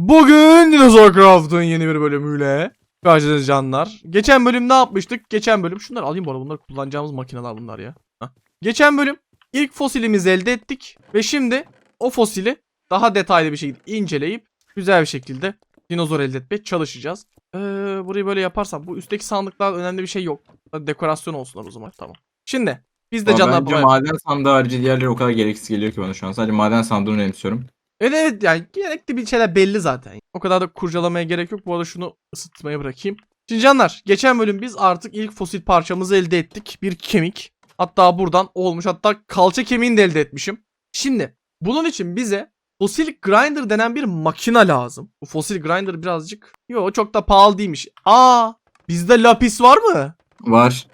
Bugün Dinozor Craft'ın yeni bir bölümüyle karşınızda canlar. Geçen bölüm ne yapmıştık? Geçen bölüm şunları alayım bu arada bunları kullanacağımız makineler bunlar ya. Hah. Geçen bölüm ilk fosilimizi elde ettik ve şimdi o fosili daha detaylı bir şekilde inceleyip güzel bir şekilde dinozor elde etmeye çalışacağız. Ee, burayı böyle yaparsam bu üstteki sandıklar önemli bir şey yok. Dekorasyon olsunlar o zaman tamam. Şimdi biz de Ama canlar bence buraya... maden sandığı harici diğerleri o kadar gereksiz geliyor ki bana şu an. Sadece maden sandığını önemsiyorum. Evet evet yani gerekli bir şeyler belli zaten. O kadar da kurcalamaya gerek yok. Bu arada şunu ısıtmaya bırakayım. Şimdi canlar geçen bölüm biz artık ilk fosil parçamızı elde ettik. Bir kemik. Hatta buradan olmuş. Hatta kalça kemiğini de elde etmişim. Şimdi bunun için bize fosil grinder denen bir makine lazım. Bu fosil grinder birazcık... Yo çok da pahalı değilmiş. Aa bizde lapis var mı? Var.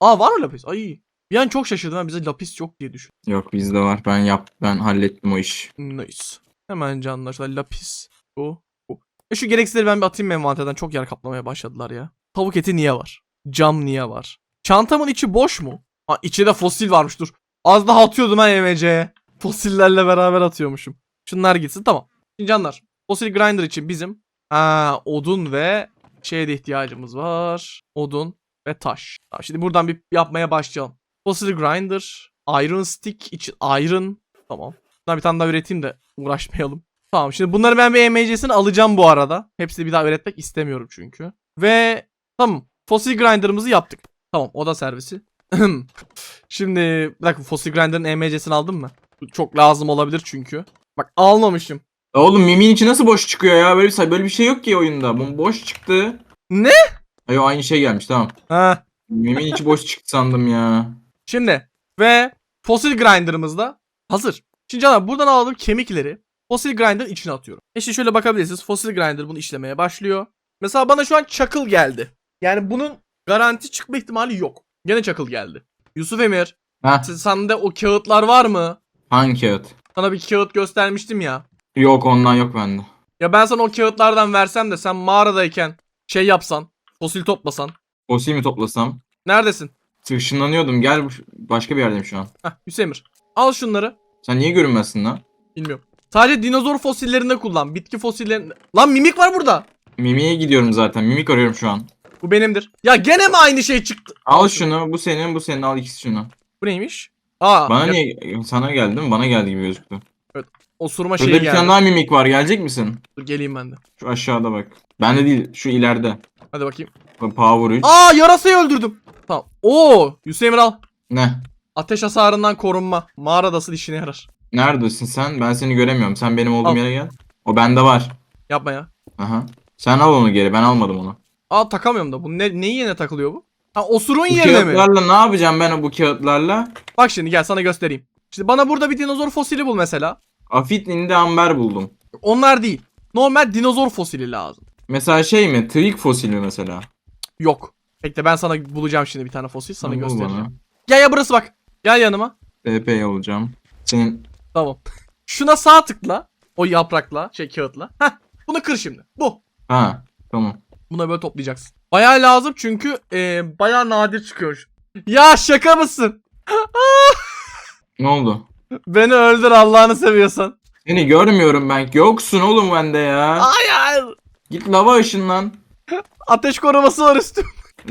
Aa var mı lapis? Ay bir an çok şaşırdım. Ben bize lapis yok diye düşündüm. Yok bizde var. Ben yap ben hallettim o iş. Nice. Hemen canlar. Şöyle lapis. Bu. Bu. E şu gereksizleri ben bir atayım envanterden. Çok yer kaplamaya başladılar ya. Tavuk eti niye var? Cam niye var? Çantamın içi boş mu? Ha içi de fosil varmış dur. Az daha atıyordum ha YMC'ye. Fosillerle beraber atıyormuşum. Şunlar gitsin tamam. Şimdi canlar. Fosil grinder için bizim ha, odun ve şeye de ihtiyacımız var. Odun ve taş. Tamam, şimdi buradan bir yapmaya başlayalım. Fosil grinder, iron stick için iron. Tamam. Bundan bir tane daha üreteyim de uğraşmayalım. Tamam şimdi bunları ben bir EMC'sini alacağım bu arada. Hepsini bir daha üretmek istemiyorum çünkü. Ve tamam fosil grinder'ımızı yaptık. Tamam oda servisi. şimdi bir dakika fosil grinder'ın EMC'sini aldın mı? Çok lazım olabilir çünkü. Bak almamışım. Ya Oğlum Mimi'nin içi nasıl boş çıkıyor ya? Böyle bir, böyle bir şey yok ki oyunda. Bu boş çıktı. Ne? Ay o aynı şey gelmiş tamam. Ha. Mimi'nin içi boş çıktı sandım ya. Şimdi ve fosil grinder'ımız da hazır. Şimdi canlar buradan aldığım kemikleri fosil grinder içine atıyorum. E şimdi şöyle bakabilirsiniz. Fosil grinder bunu işlemeye başlıyor. Mesela bana şu an çakıl geldi. Yani bunun garanti çıkma ihtimali yok. Gene çakıl geldi. Yusuf Emir, s- sende o kağıtlar var mı? hangi kağıt? Sana bir kağıt göstermiştim ya. Yok ondan yok bende. Ya ben sana o kağıtlardan versem de sen mağaradayken şey yapsan, fosil toplasan. Fosil mi toplasam? Neredesin? Işınlanıyordum. Gel bu- başka bir yerdeyim şu an. Heh, Yusuf Emir. Al şunları. Sen niye görünmezsin lan? Bilmiyorum. Sadece dinozor fosillerinde kullan. Bitki fosillerinde. Lan mimik var burada. Mimi'ye gidiyorum zaten. Mimik arıyorum şu an. Bu benimdir. Ya gene mi aynı şey çıktı? Al şunu. Bu senin. Bu senin. Al ikisi şunu. Bu neymiş? Aa, Bana ya- niye? Sana geldi mi? Bana geldi gibi gözüktü. osurma Şurada şeyi bir geldi. tane daha mimik var. Gelecek misin? Dur geleyim ben de. Şu aşağıda bak. Bende değil. Şu ileride. Hadi bakayım. Bak, Power 3. Aa yarasayı öldürdüm. Tamam. Oo, Yusuf Emir al. Ne? Ateş hasarından korunma. Mağaradasın işine yarar. Neredesin sen? Ben seni göremiyorum. Sen benim olduğum Al. yere gel. O bende var. Yapma ya. Aha. Sen al onu geri. Ben almadım onu. Aa takamıyorum da. Bu ne, neyi yerine takılıyor bu? Ha osurun Bu yerine mi? kağıtlarla ne yapacağım ben o bu kağıtlarla? Bak şimdi gel sana göstereyim. Şimdi bana burada bir dinozor fosili bul mesela. Afitlin'de amber buldum. Onlar değil. Normal dinozor fosili lazım. Mesela şey mi? Twig fosili mesela? Yok. Bekle ben sana bulacağım şimdi bir tane fosil sana Bul göstereceğim. bana. Gel ya burası bak. Gel yanıma. TP olacağım. Senin Tamam. Şuna sağ tıkla. O yaprakla, şey kağıtla. Heh. Bunu kır şimdi. Bu. ha tamam. Buna böyle toplayacaksın. Bayağı lazım çünkü e, bayağı nadir çıkıyor. Ya şaka mısın? Ne oldu? Beni öldür Allah'ını seviyorsan. Seni görmüyorum ben. Yoksun oğlum bende ya. Hayır. Git lava ışınlan. Ateş koruması var üstüm.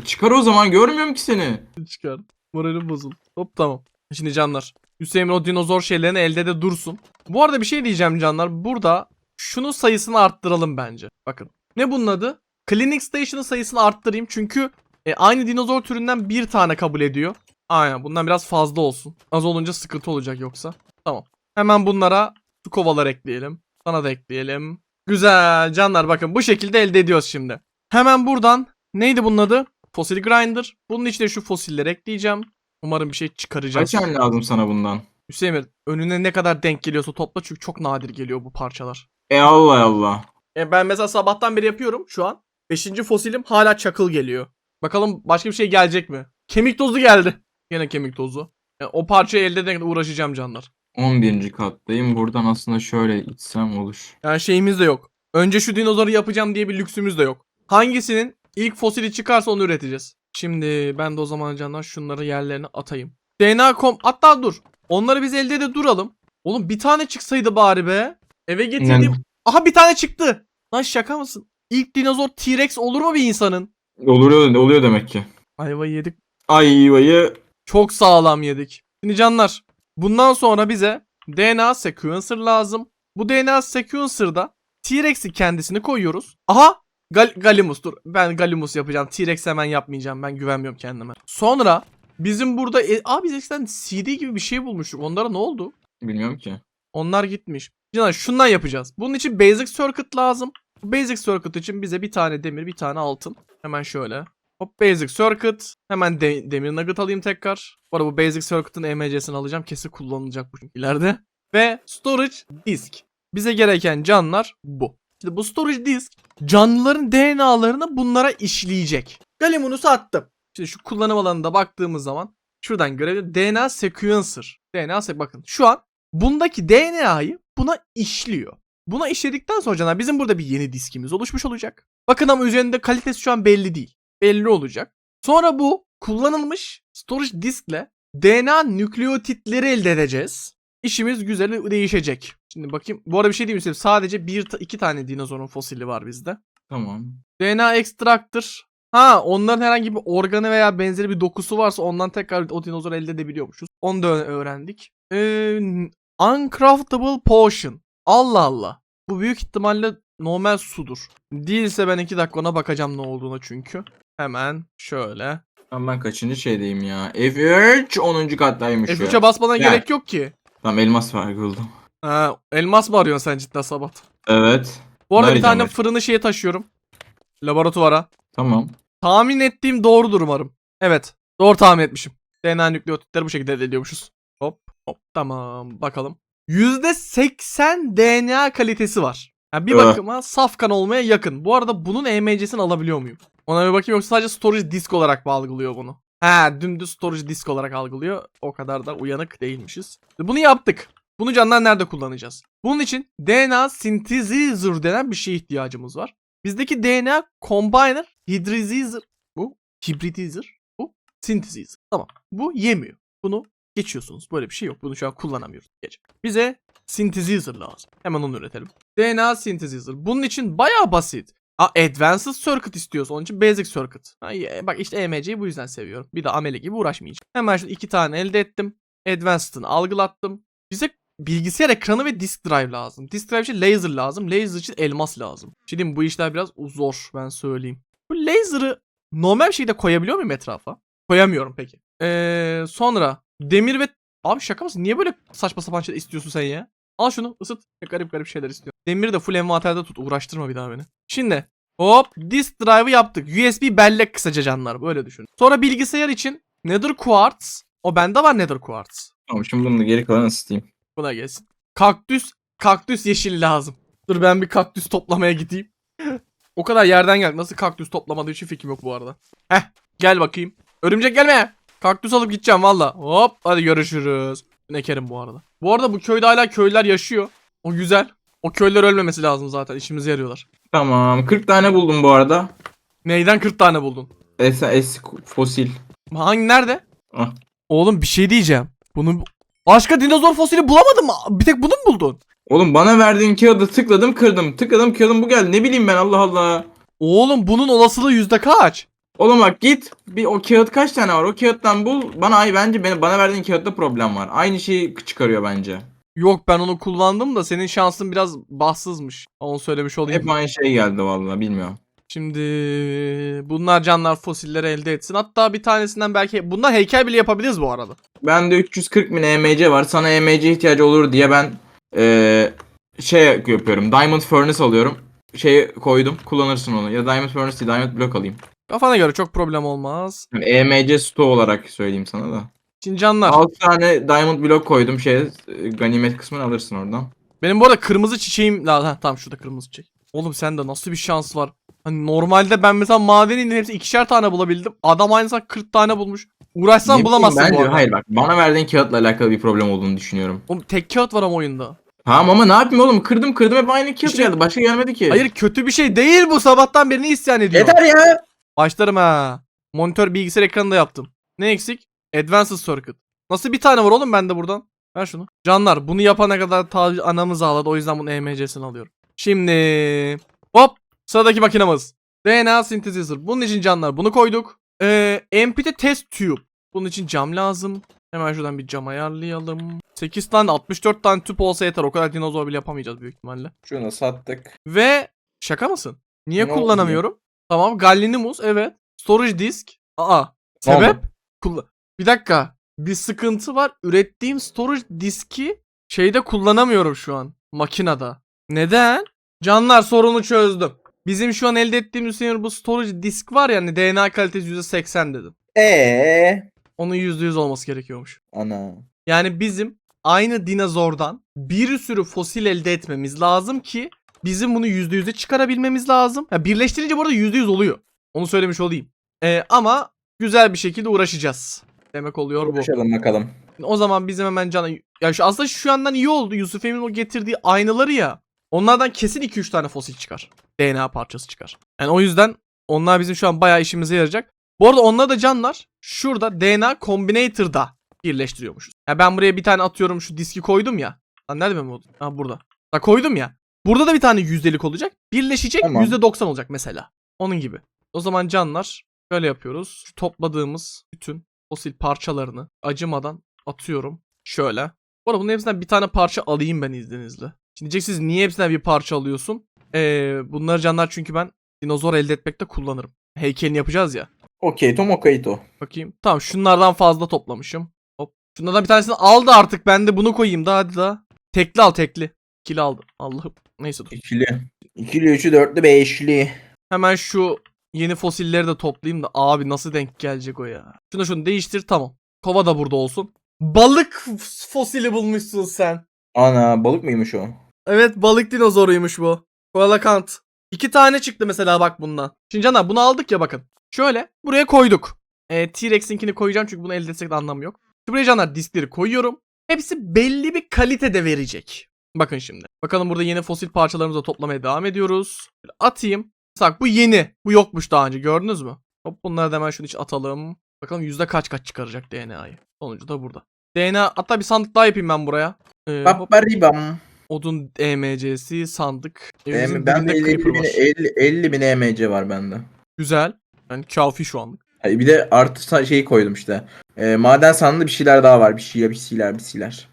Çıkar o zaman görmüyorum ki seni. Çıkar. Moralim bozuldu. Hop tamam. Şimdi canlar. Hüseyin o dinozor şeylerini elde de dursun. Bu arada bir şey diyeceğim canlar. Burada şunun sayısını arttıralım bence. Bakın. Ne bunun adı? Clinic Station'ın sayısını arttırayım. Çünkü e, aynı dinozor türünden bir tane kabul ediyor. Aynen bundan biraz fazla olsun. Az olunca sıkıntı olacak yoksa. Tamam. Hemen bunlara su kovalar ekleyelim. Sana da ekleyelim. Güzel canlar bakın bu şekilde elde ediyoruz şimdi. Hemen buradan neydi bunun adı? Fosil Grinder. Bunun içine şu fosilleri ekleyeceğim. Umarım bir şey çıkaracak. Kaç lazım sana bundan? Hüseyin Emir, önüne ne kadar denk geliyorsa topla çünkü çok nadir geliyor bu parçalar. E Allah Allah. E ben mesela sabahtan beri yapıyorum şu an. Beşinci fosilim hala çakıl geliyor. Bakalım başka bir şey gelecek mi? Kemik tozu geldi. Yine kemik tozu. E, o parçayı elde ederken uğraşacağım canlar. 11. kattayım. Buradan aslında şöyle içsem olur. Yani şeyimiz de yok. Önce şu dinozoru yapacağım diye bir lüksümüz de yok. Hangisinin ilk fosili çıkarsa onu üreteceğiz. Şimdi ben de o zaman canlar şunları yerlerine atayım. DNA kom hatta dur. Onları biz elde de duralım. Oğlum bir tane çıksaydı bari be. Eve getirdiğim. Yani- Aha bir tane çıktı. Lan şaka mısın? İlk dinozor T-Rex olur mu bir insanın? Oluyor, oluyor demek ki. Ayvayı yedik. Ayvayı Çok sağlam yedik. Şimdi canlar bundan sonra bize DNA sequencer lazım. Bu DNA sequencer'da T-Rex'i kendisini koyuyoruz. Aha Gal Galimus dur. Ben Galimus yapacağım. T-Rex hemen yapmayacağım. Ben güvenmiyorum kendime. Sonra bizim burada e, abi biz eskiden CD gibi bir şey bulmuştuk. Onlara ne oldu? bilmiyorum ki. Onlar gitmiş. Canlar şundan yapacağız. Bunun için basic circuit lazım. Basic circuit için bize bir tane demir, bir tane altın. Hemen şöyle. Hop basic circuit. Hemen de- demir nugget alayım tekrar. Bu arada bu basic circuit'ın EMC'sini alacağım. Kesin kullanılacak bu çünkü ileride. Ve storage disk. Bize gereken canlar bu. Şimdi bu storage disk canlıların DNA'larını bunlara işleyecek. Galimunus'u attım. Şimdi şu kullanım alanında baktığımız zaman şuradan görebiliriz. DNA sequencer. DNA se- bakın şu an bundaki DNA'yı buna işliyor. Buna işledikten sonra canlar bizim burada bir yeni diskimiz oluşmuş olacak. Bakın ama üzerinde kalitesi şu an belli değil. Belli olacak. Sonra bu kullanılmış storage diskle DNA nükleotitleri elde edeceğiz. İşimiz güzel değişecek. Şimdi bakayım. Bu arada bir şey diyeyim size? Sadece bir, iki tane dinozorun fosili var bizde. Tamam. DNA extractor. Ha onların herhangi bir organı veya benzeri bir dokusu varsa ondan tekrar o dinozoru elde edebiliyormuşuz. Onu da öğrendik. Ee, uncraftable potion. Allah Allah. Bu büyük ihtimalle normal sudur. Değilse ben iki dakika ona bakacağım ne olduğuna çünkü. Hemen şöyle. Tamam ben kaçıncı şeydeyim ya? F3 10. kattaymış ya. F3'e basmana Ya. gerek yok ki. Tamam elmas var buldum. Ha, elmas mı arıyorsun sen cidden Sabat? Evet. Bu arada bir tane fırını şeye taşıyorum. Laboratuvara. Tamam. Tahmin ettiğim doğrudur umarım. Evet. Doğru tahmin etmişim. DNA nükleotitleri bu şekilde elde ediyormuşuz. Hop hop tamam bakalım. %80 DNA kalitesi var. Yani bir Öh. bakıma saf kan olmaya yakın. Bu arada bunun EMC'sini alabiliyor muyum? Ona bir bakayım yoksa sadece storage disk olarak mı algılıyor bunu? Ha dümdüz storage disk olarak algılıyor. O kadar da uyanık değilmişiz. Bunu yaptık. Bunu canlar nerede kullanacağız? Bunun için DNA synthesizer denen bir şeye ihtiyacımız var. Bizdeki DNA combiner, hybridizer, bu hybridizer, bu synthesizer. Tamam. Bu yemiyor. Bunu geçiyorsunuz. Böyle bir şey yok. Bunu şu an kullanamıyoruz. Geç. Bize synthesizer lazım. Hemen onu üretelim. DNA synthesizer. Bunun için bayağı basit. Aa, advanced circuit istiyorsa onun için basic circuit. Ha, ye- bak işte EMC'yi bu yüzden seviyorum. Bir de amele gibi uğraşmayacağım. Hemen şu iki tane elde ettim. Advanced'ını algılattım. Bize bilgisayar ekranı ve disk drive lazım. Disk drive için laser lazım. Laser için elmas lazım. Şimdi bu işler biraz zor ben söyleyeyim. Bu laser'ı normal bir şekilde koyabiliyor muyum etrafa? Koyamıyorum peki. Ee, sonra demir ve... Abi şaka mısın? Niye böyle saçma sapan şeyler istiyorsun sen ya? Al şunu ısıt. Garip garip şeyler istiyorum. Demiri de full envanterde tut. Uğraştırma bir daha beni. Şimdi hop disk drive'ı yaptık. USB bellek kısaca canlar. Böyle düşün. Sonra bilgisayar için Nether Quartz. O bende var Nether Quartz. Tamam şimdi bunu da geri kalanı ısıtayım. Buna gelsin. Kaktüs, kaktüs yeşil lazım. Dur ben bir kaktüs toplamaya gideyim. o kadar yerden geldi. Nasıl kaktüs toplamadığı için fikrim yok bu arada. Heh, gel bakayım. Örümcek gelme. Kaktüs alıp gideceğim valla. Hop, hadi görüşürüz. Ne kerim bu arada. Bu arada bu köyde hala köylüler yaşıyor. O güzel. O köylüler ölmemesi lazım zaten. İşimize yarıyorlar. Tamam 40 tane buldum bu arada. Neyden 40 tane buldun? Es, es fosil. Hangi nerede? Ah. Oğlum bir şey diyeceğim. Bunu başka dinozor fosili bulamadın mı? Bir tek bunu mu buldun? Oğlum bana verdiğin kağıdı tıkladım kırdım. Tıkladım kırdım bu geldi. Ne bileyim ben Allah Allah. Oğlum bunun olasılığı yüzde kaç? Oğlum bak git. Bir o kağıt kaç tane var? O kağıttan bul. Bana ay bence bana, bana verdiğin kağıtta problem var. Aynı şeyi çıkarıyor bence. Yok ben onu kullandım da senin şansın biraz bahtsızmış. Onu söylemiş olayım. Hep aynı şey geldi vallahi bilmiyorum. Şimdi bunlar canlar fosilleri elde etsin. Hatta bir tanesinden belki bundan heykel bile yapabiliriz bu arada. Bende 340 bin EMC var. Sana EMC ihtiyacı olur diye ben eee, şey yapıyorum. Diamond Furnace alıyorum. Şey koydum. Kullanırsın onu. Ya Diamond Furnace değil Diamond Block alayım. Kafana göre çok problem olmaz. Yani EMC stoğu olarak söyleyeyim sana da. Şimdi canlar. 6 tane Diamond Block koydum. Şey ganimet kısmını alırsın oradan. Benim bu arada kırmızı çiçeğim. Ha, tamam şurada kırmızı çiçek. Oğlum sende nasıl bir şans var? Hani normalde ben mesela madenin hepsi ikişer tane bulabildim. Adam aynısından 40 tane bulmuş. Uğraşsan Ne bulamazsın bence, bu arada. Hayır bak bana verdiğin kağıtla alakalı bir problem olduğunu düşünüyorum. Oğlum tek kağıt var ama oyunda. Tamam ama ne yapayım oğlum? Kırdım kırdım hep aynı kağıt İşte- geldi. Başka gelmedi ki. Hayır kötü bir şey değil bu. Sabahtan beri ne isyan ediyor? Yeter ya. Başlarım ha. Monitör bilgisayar ekranı da yaptım. Ne eksik? Advanced Circuit. Nasıl bir tane var oğlum bende buradan? Ver şunu. Canlar bunu yapana kadar ta anamız ağladı. O yüzden bunun EMC'sini alıyorum. Şimdi hop Sıradaki makinamız. DNA Synthesizer. Bunun için canlar bunu koyduk. Ee, MPT Test Tube. Bunun için cam lazım. Hemen şuradan bir cam ayarlayalım. 8 tane 64 tane tüp olsa yeter. O kadar dinozor bile yapamayacağız büyük ihtimalle. Şunu sattık. Ve şaka mısın? Niye Ne oldu kullanamıyorum? Tamam Gallinimus evet. Storage disk. Aa. Sebep? oldu? Kulla- bir dakika. Bir sıkıntı var. Ürettiğim storage diski şeyde kullanamıyorum şu an. Makinede. Neden? Canlar sorunu çözdüm. Bizim şu an elde ettiğimiz Hüseyin bu storage disk var ya hani DNA kalitesi %80 dedim. Eee. Onun %100 olması gerekiyormuş. Ana. Yani bizim aynı dinozordan bir sürü fosil elde etmemiz lazım ki bizim bunu %100'e çıkarabilmemiz lazım. Ya birleştirince bu arada %100 oluyor. Onu söylemiş olayım. Ee, ama güzel bir şekilde uğraşacağız. Demek oluyor bu. Konuşalım bakalım. O zaman bizim hemen cana... Ya şu, aslında şu yandan iyi oldu. Yusuf Emin o getirdiği aynaları ya. Onlardan kesin 2-3 tane fosil çıkar. DNA parçası çıkar. Yani o yüzden onlar bizim şu an bayağı işimize yarayacak. Bu arada onlar da canlar şurada DNA Combinator'da birleştiriyormuşuz. Ya ben buraya bir tane atıyorum şu diski koydum ya. Lan nerede benim o? Ha burada. Ha koydum ya. Burada da bir tane yüzdelik olacak. Birleşecek Tamam. %90 olacak mesela. Onun gibi. O zaman canlar şöyle yapıyoruz. Şu topladığımız bütün fosil parçalarını acımadan atıyorum. Şöyle. Bu arada bunun hepsinden bir tane parça alayım ben izninizle. Şimdi diyeceksiniz niye hepsinden bir parça alıyorsun? Ee, bunları canlar çünkü ben dinozor elde etmekte kullanırım. Heykelini yapacağız ya. Okey Tom okeyto. Bakayım. Tamam şunlardan fazla toplamışım. Hop. Şunlardan bir tanesini aldı artık. Ben de bunu koyayım da hadi da. Tekli al tekli. İkili aldı. Allah'ım. Neyse dur. İkili. İkili, üçlü, dörtlü, beşli. Hemen şu yeni fosilleri de toplayayım da abi nasıl denk gelecek o ya. Şunu şunu değiştir tamam. Kova da burada olsun. Balık fosili bulmuşsun sen. Ana balık mıymış o? Evet balık dinozoruymuş bu. Koalakant. İki tane çıktı mesela bak bundan. Şimdi canlar bunu aldık ya bakın. Şöyle buraya koyduk. Ee, T-Rex'inkini koyacağım çünkü bunu elde etsek de anlamı yok. Şimdi buraya canlar diskleri koyuyorum. Hepsi belli bir kalitede verecek. Bakın şimdi. Bakalım burada yeni fosil parçalarımızı toplamaya devam ediyoruz. Böyle atayım. Bak bu yeni. Bu yokmuş daha önce gördünüz mü? Hop bunları da hemen şunu içe atalım. Bakalım yüzde kaç kaç çıkaracak DNA'yı. Sonucu da burada. DNA hatta bir sandık daha yapayım ben buraya. Ee, hop, Babbaribam. odun EMC'si sandık. Evimizin Ben de dibinde 50 creeper bin, var. 50, 50 bin EMC var bende. Güzel. Yani kafi şu anlık. Bir de artı sa- şeyi koydum işte. Ee, maden sandığı bir şeyler daha var. Bir şey bir şeyler bir şeyler.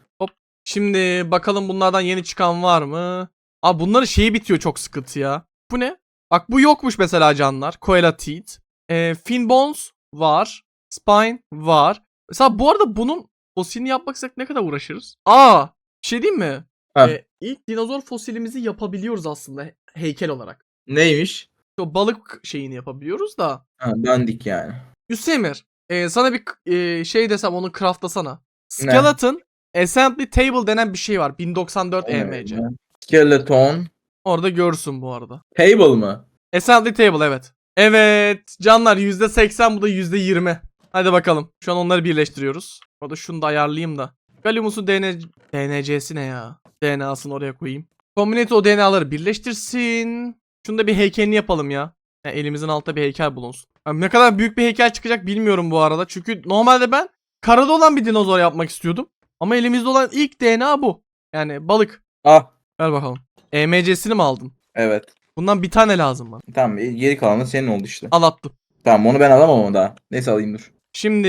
Şimdi bakalım bunlardan yeni çıkan var mı? Aa bunların şeyi bitiyor çok sıkıntı ya. Bu ne? Bak bu yokmuş mesela canlar. Koala Teeth. Ee, fin Bones var. Spine var. Mesela bu arada bunun fosilini yapmak istek ne kadar uğraşırız? Aa bir şey diyeyim mi? Ha. Ee, ilk dinozor fosilimizi yapabiliyoruz aslında he- heykel olarak. Neymiş? O balık şeyini yapabiliyoruz da. Ha, dandik yani. Yusemir, e, sana bir e, şey desem onu craftlasana. Skeleton Assembly Table denen bir şey var. 1094 EMC. Ee, Skeleton. Orada görürsün bu arada. Table mı? Assembly Table evet. Evet. Canlar %80 bu da %20. Hadi bakalım. Şu an onları birleştiriyoruz. O da şunu da ayarlayayım da. Galimus'un DNA... DNC'si ne ya? DNA'sını oraya koyayım. Combinate o DNA'ları birleştirsin. Şunu da bir heykelini yapalım ya. Yani elimizin altında bir heykel bulunsun. Yani ne kadar büyük bir heykel çıkacak bilmiyorum bu arada. Çünkü normalde ben karada olan bir dinozor yapmak istiyordum. Ama elimizde olan ilk DNA bu. Yani balık. Ah. Ver bakalım. EMC'sini mi aldın? Evet. Bundan bir tane lazım bana. Tamam geri kalanı senin oldu işte. Al attım. Tamam onu ben alamam ama daha. Neyse alayım dur. Şimdi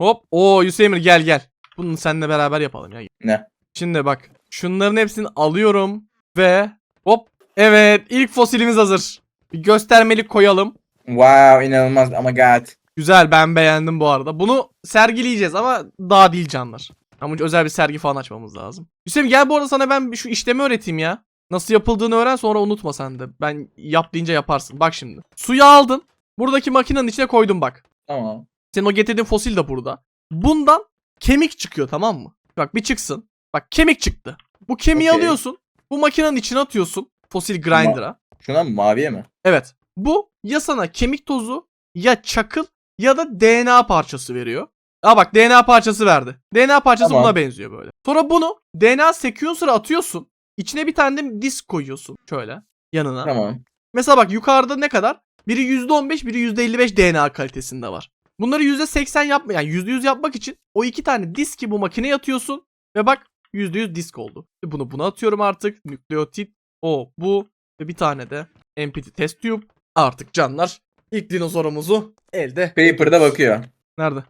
hop. Oo Hüseyin Emir, gel gel. Bunu seninle beraber yapalım ya. Ne? Şimdi bak. Şunların hepsini alıyorum ve hop. Evet ilk fosilimiz hazır. Bir göstermelik koyalım. Wow inanılmaz ama god. Güzel ben beğendim bu arada. Bunu sergileyeceğiz ama daha değil canlar. Ama özel bir sergi falan açmamız lazım. Hüseyin gel bu arada sana ben şu işlemi öğreteyim ya. Nasıl yapıldığını öğren sonra unutma sen de. Ben yap deyince yaparsın. Bak şimdi. Suyu aldın. Buradaki makinenin içine koydun bak. Tamam. Senin o getirdiğin fosil de burada. Bundan kemik çıkıyor tamam mı? Bak bir çıksın. Bak kemik çıktı. Bu kemiği Okey. alıyorsun. Bu makinenin içine atıyorsun. Fosil grinder'a. Şuna mı maviye mi? Evet. Bu ya sana kemik tozu ya çakıl ya da DNA parçası veriyor. Aa bak DNA parçası verdi. DNA parçası Tamam. buna benziyor böyle. Sonra bunu DNA sequencer'a atıyorsun. İçine bir tane de disk koyuyorsun. Şöyle yanına. Tamam. Mesela bak yukarıda ne kadar? Biri %15, biri %55 DNA kalitesinde var. Bunları %80 yapma yani %100 yapmak için o iki tane diski bu makineye atıyorsun ve bak %100 disk oldu. Bunu buna atıyorum artık. Nükleotit, o, bu ve bir tane de MPT test tube. Artık canlar ilk dinozorumuzu elde. Paper'da bakıyor. Nerede?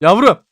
Yavru.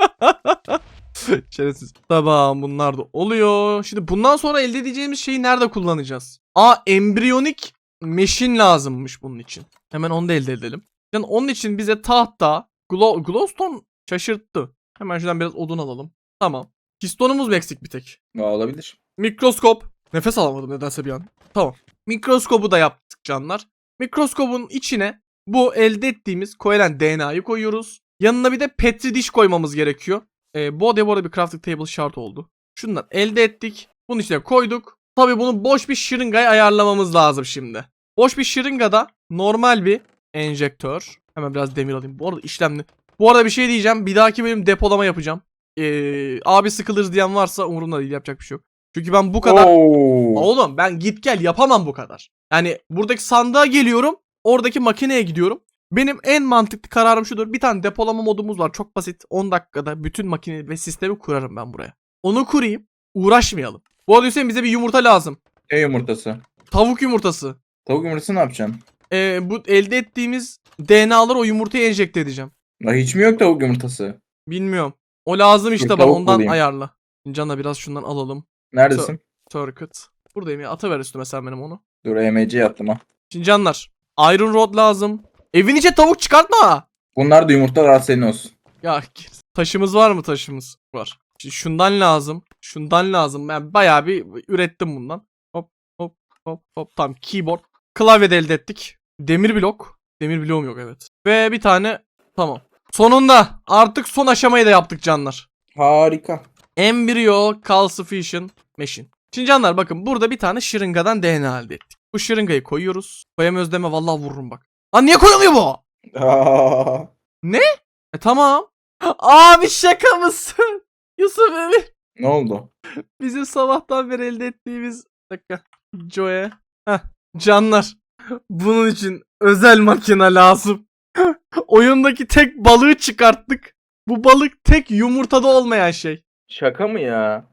Şerefsiz. Tamam bunlar da oluyor. Şimdi bundan sonra elde edeceğimiz şeyi nerede kullanacağız? Aa embriyonik meşin lazımmış bunun için. Hemen onu da elde edelim. Yani onun için bize tahta, glow, glowstone şaşırttı. Hemen şuradan biraz odun alalım. Tamam. Pistonumuz mu eksik bir tek? Olabilir. Mikroskop. Nefes alamadım nedense bir an. Tamam. Mikroskobu da yaptık canlar. Mikroskobun içine bu elde ettiğimiz koyulan DNA'yı koyuyoruz. Yanına bir de petri diş koymamız gerekiyor. Ee, bu bu arada bir crafting table şart oldu. Şundan elde ettik. Bunun içine koyduk. Tabii bunu boş bir şırıngaya ayarlamamız lazım şimdi. Boş bir şırıngada normal bir enjektör. Hemen biraz demir alayım. Bu arada işlemli. Bu arada bir şey diyeceğim. Bir dahaki bölüm depolama yapacağım. Ee, abi sıkılırız diyen varsa umurumda değil yapacak bir şey yok. Çünkü ben bu kadar Oo. Oğlum ben git gel yapamam bu kadar. Yani buradaki sandığa geliyorum. Oradaki makineye gidiyorum. Benim en mantıklı kararım şudur. Bir tane depolama modumuz var. Çok basit. 10 dakikada bütün makine ve sistemi kurarım ben buraya. Onu kurayım. Uğraşmayalım. Bu arada Hüseyin bize bir yumurta lazım. Ne yumurtası? Tavuk yumurtası. Tavuk yumurtası ne yapacaksın? Ee, bu elde ettiğimiz DNA'ları o yumurtaya enjekte edeceğim. La hiç mi yok tavuk yumurtası? Bilmiyorum. O lazım işte Dur, bana tavuk ondan bulayım. ayarla. Can'a biraz şundan alalım. Neredesin? Circuit. Buradayım ya. Atıver üstüme sen benim onu. Dur EMC attım ha. Şimdi canlar. Iron Rod lazım. Evin içe tavuk çıkartma. Bunlar da yumurtalar al senin olsun. Ya taşımız var mı taşımız? Var. Şimdi şundan lazım. Şundan lazım. Ben bayağı bir ürettim bundan. Hop hop hop hop. Tamam keyboard. Klavye de elde ettik. Demir blok. Demir bloğum yok evet. Ve bir tane tamam. Sonunda artık son aşamayı da yaptık canlar. Harika. Embryo Calcification Machine. Şimdi canlar bakın burada bir tane şırıngadan DNA elde ettik. Bu şırıngayı koyuyoruz. Koyamıyoruz deme vallahi vururum bak. Lan niye koyamıyor bu? Aa. E tamam. Abi şaka mısın? Yusuf abi. ne oldu? Bizim sabahtan beri elde ettiğimiz bir dakika. Joe. Heh. Canlar. Bunun için özel makine lazım. Oyundaki tek balığı çıkarttık. Bu balık tek yumurtada olmayan şey. Şaka mı ya?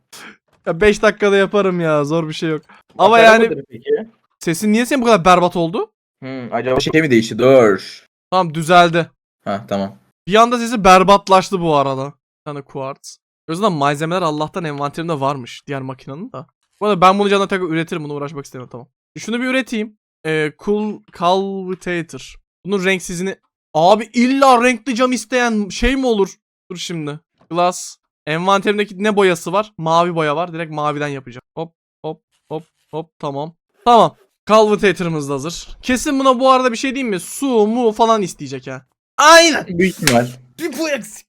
Ya 5 dakikada yaparım ya zor bir şey yok. Ama Makara yani mıdır Peki? sesin niye senin bu kadar berbat oldu? Hmm, acaba şey mi değişti? Dur. Tamam düzeldi. Ha tamam. Bir anda sesi berbatlaştı bu arada. Tane quartz. O yüzden malzemeler Allah'tan envanterimde varmış diğer makinenin da. Bu arada ben bunu canına tekrar üretirim bunu uğraşmak istemiyorum tamam. Şunu bir üreteyim. Ee, cool Calvitator. Bunun renksizini... Abi illa renkli cam isteyen şey mi olur? Dur şimdi. Glass. Envanterimdeki ne boyası var? Mavi boya var. Direkt maviden yapacağım. Hop hop hop hop tamam. Tamam. Calvitator'ımız da hazır. Kesin buna bu arada bir şey diyeyim mi? Su mu falan isteyecek ha. Aynen. Büyük ihtimal. Bir bu eksik.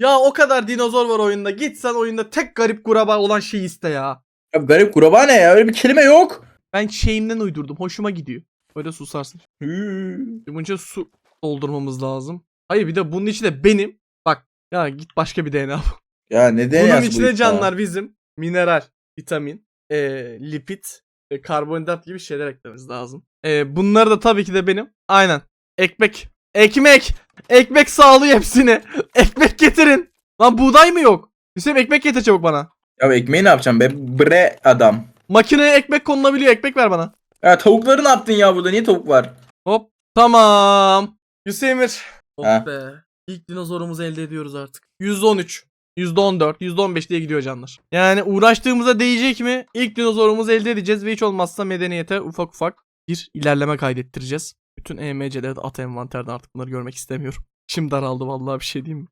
Ya o kadar dinozor var oyunda. Git sen oyunda tek garip kuraba olan şeyi iste ya. Ya garip kurbağa ne ya? Öyle bir kelime yok. Ben şeyimden uydurdum. Hoşuma gidiyor. Böyle susarsın. Bunun için su doldurmamız lazım. Hayır bir de bunun içinde benim. Bak ya git başka bir DNA. bul. Ya ne Bunun DNA'sı bu içinde canlar bizim mineral, vitamin, e, lipid, e, karbonhidrat gibi şeyler eklememiz lazım. E, bunları da tabii ki de benim. Aynen. Ekmek. Ekmek. Ekmek sağlıyor hepsini. Ekmek getirin. Lan buğday mı yok? Hüseyin ekmek getir çabuk bana. Ya ekmeği ne yapacağım be? Bre adam. Makineye ekmek konulabiliyor. Ekmek ver bana. Ya tavukları ne yaptın ya burada? Niye tavuk var? Hop. Tamam. Hüseyin'ir. Oh Ha. be. İlk dinozorumuzu elde ediyoruz artık. %13. %14, %15 diye gidiyor canlar. Yani uğraştığımıza değecek mi? İlk dinozorumuzu elde edeceğiz ve hiç olmazsa medeniyete ufak ufak bir ilerleme kaydettireceğiz. Bütün EMC'leri de at envanterden artık bunları görmek istemiyorum. Şimdi daraldı vallahi bir şey diyeyim mi?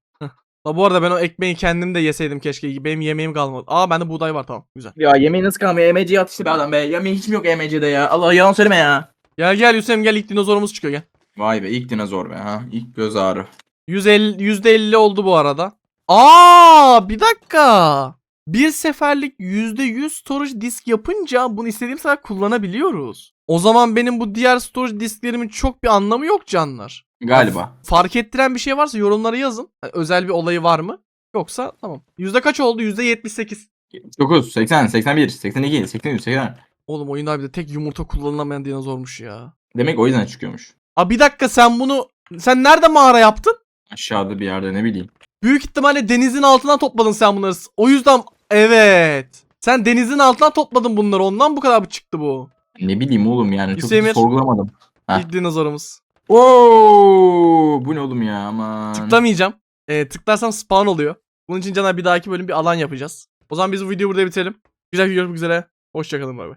La bu arada ben o ekmeği kendim de yeseydim keşke. Benim yemeğim kalmadı. Aa bende buğday var tamam güzel. Ya yemeği nasıl kalmıyor? EMC'ye atıştı be adam be. Yemeği hiç mi yok EMC'de ya? Allah yalan söyleme ya. Gel gel Hüseyin gel ilk dinozorumuz çıkıyor gel. Vay be ilk dinozor be ha. İlk göz ağrı. 150 %50 oldu bu arada. Aa bir dakika. Bir seferlik %100 storage disk yapınca bunu istediğim kadar kullanabiliyoruz. O zaman benim bu diğer storage disklerimin çok bir anlamı yok canlar. Galiba. Fark ettiren bir şey varsa yorumlara yazın. Yani özel bir olayı var mı? Yoksa tamam. Yüzde kaç oldu? Yüzde 78. 9, 80, 81, 82, 83, 80. Oğlum oyunda bir de tek yumurta kullanılamayan dinozormuş ya. Demek o yüzden çıkıyormuş. Aa bir dakika sen bunu sen nerede mağara yaptın? Aşağıda bir yerde ne bileyim. Büyük ihtimalle denizin altından topladın sen bunları. O yüzden evet. Sen denizin altından topladın bunları. Ondan bu kadar bu çıktı bu. Ne bileyim oğlum yani çok Hüseyin sorgulamadım. Heh. İlk dinozorumuz. Oo, bu ne oğlum ya aman. Tıklamayacağım. Ee, tıklarsam spawn oluyor. Bunun için Caner bir dahaki bölüm bir alan yapacağız. O zaman biz bu videoyu burada bitirelim. Güzel bir görüşmek üzere. Hoşçakalın bay bay.